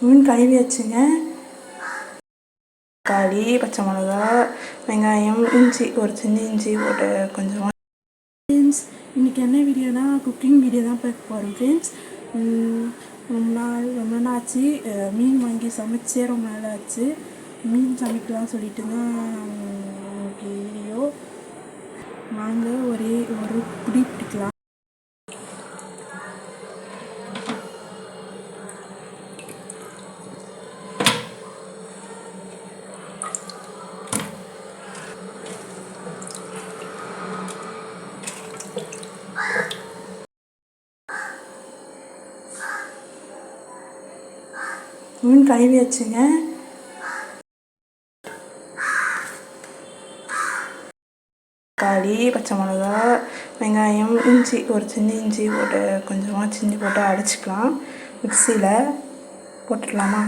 மீன் கழுவி வச்சுங்க. தக்காளி பச்சை மிளகா வெங்காயம் இஞ்சி ஒரு சின்ன இஞ்சி போட்டு கொஞ்சமாக ஃப்ரெண்ட்ஸ் இன்றைக்கி என்ன வீடியோனா குக்கிங் வீடியோ தான் பார்க்க போகிறோம் ஃப்ரெண்ட்ஸ் ரொம்ப நாள் ரொம்ப நாள் ஆச்சு மீன் வாங்கி சமைச்சே ரொம்ப நாள் ஆச்சு மீன் சமைக்கலாம் சொல்லிட்டு தான் வீடியோ. வாங்க ஒரே ஒரு பிடி மீன் கழுவி வச்சுங்க. தக்காளி பச்சை மிளகா வெங்காயம் இஞ்சி ஒரு சின்ன இஞ்சி போட்டு கொஞ்சமாக சிஞ்சி போட்டு அரைச்சிக்கலாம் மிக்சியில் போட்டுடலாமா?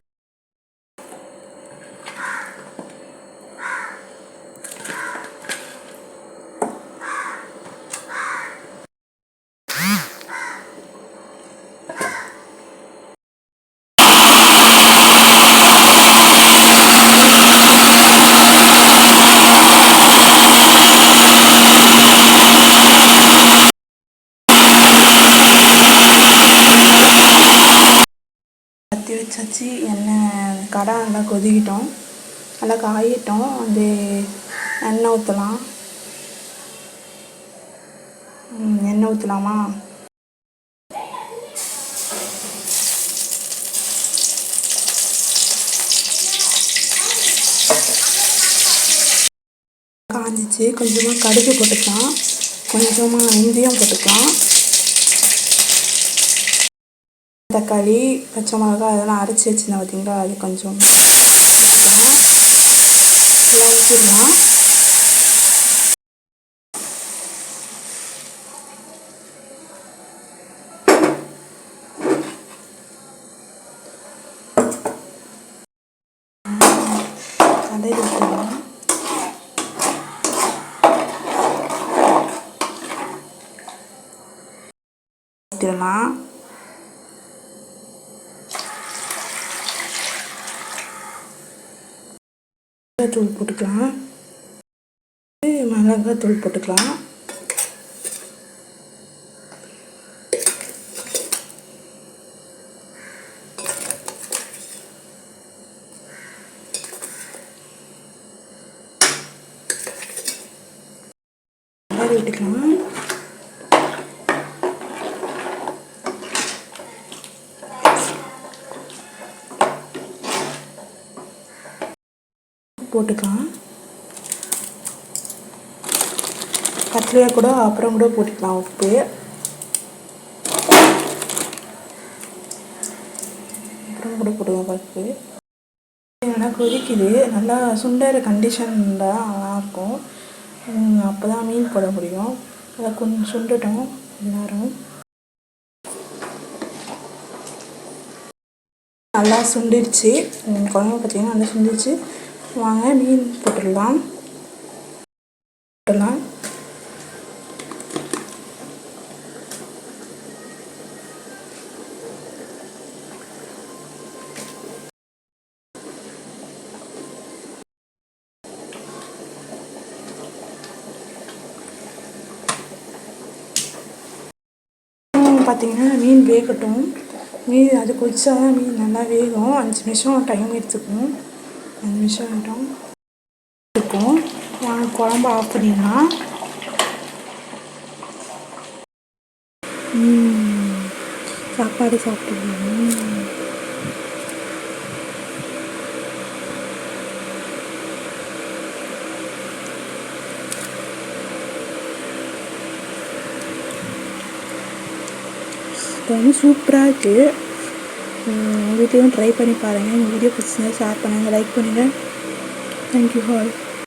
கொதிக்க வச்சாச்சு எண்ணெய் கடை நல்லா கொதிக்கிட்டோம். நல்லா காயிட்டோம் வந்து எண்ணெய் ஊற்றலாம் எண்ணெய் ஊற்றலாமா காஞ்சிச்சு. கொஞ்சமாக கடுகு போட்டுக்கலாம். கொஞ்சமாக இந்தியம் போட்டுக்கலாம். தக்காளி பச்சை மிளகா அதெல்லாம் அரைச்சி வச்சுருந்தேன் பார்த்தீங்களா? அது கொஞ்சம் எல்லாம் ஊற்றிடலாம் கடையில் ஊற்றிடலாம் தூள் போட்டுக்கலாம். மிளகாய் தூள் போட்டுக்கலாம். வீட்டுக்கலாம் விட்டுக்கலாம் போட்டுக்கலாம். கத்திரியாக கூட அப்புறம் கூட போட்டுக்கலாம் உப்பு. அப்புறம் கூட போட்டுக்கலாம் பருப்பு. நல்லா கொதிக்குது. நல்லா சுண்டற கண்டிஷன் தான் நல்லாயிருக்கும் அப்போ தான் மீன் போட முடியும். அதை கொஞ்சம் சுண்டட்டும் எல்லாரும். நல்லா சுண்டிடுச்சு. குழம்பு பார்த்தீங்கன்னா நல்லா சுண்டிடுச்சு. வாங்க மீன் போட்டுடலாம். போட்டுடலாம். பார்த்தீங்கன்னா மீன் வேகட்டும். மீன் அது கொதிச்சா தான் மீன் நல்லா வேகும். அஞ்சு நிமிஷம் டைம் எடுத்துக்கும். அஞ்சு நிமிஷம் ஆகிடும் இருக்கும். வாங்க குழம்பு ஆஃப் பண்ணிடலாம். சாப்பாடு சாப்பிட்டுருவோம் இப்போ வந்து சூப்பராக இருக்குது வீட்லேயும் ட்ரை பண்ணி பாருங்கள் எங்கள் வீடியோ பிடிச்சிருந்தா ஷேர் பண்ணுங்கள் லைக் பண்ணுங்கள் தேங்க்யூ ஹால்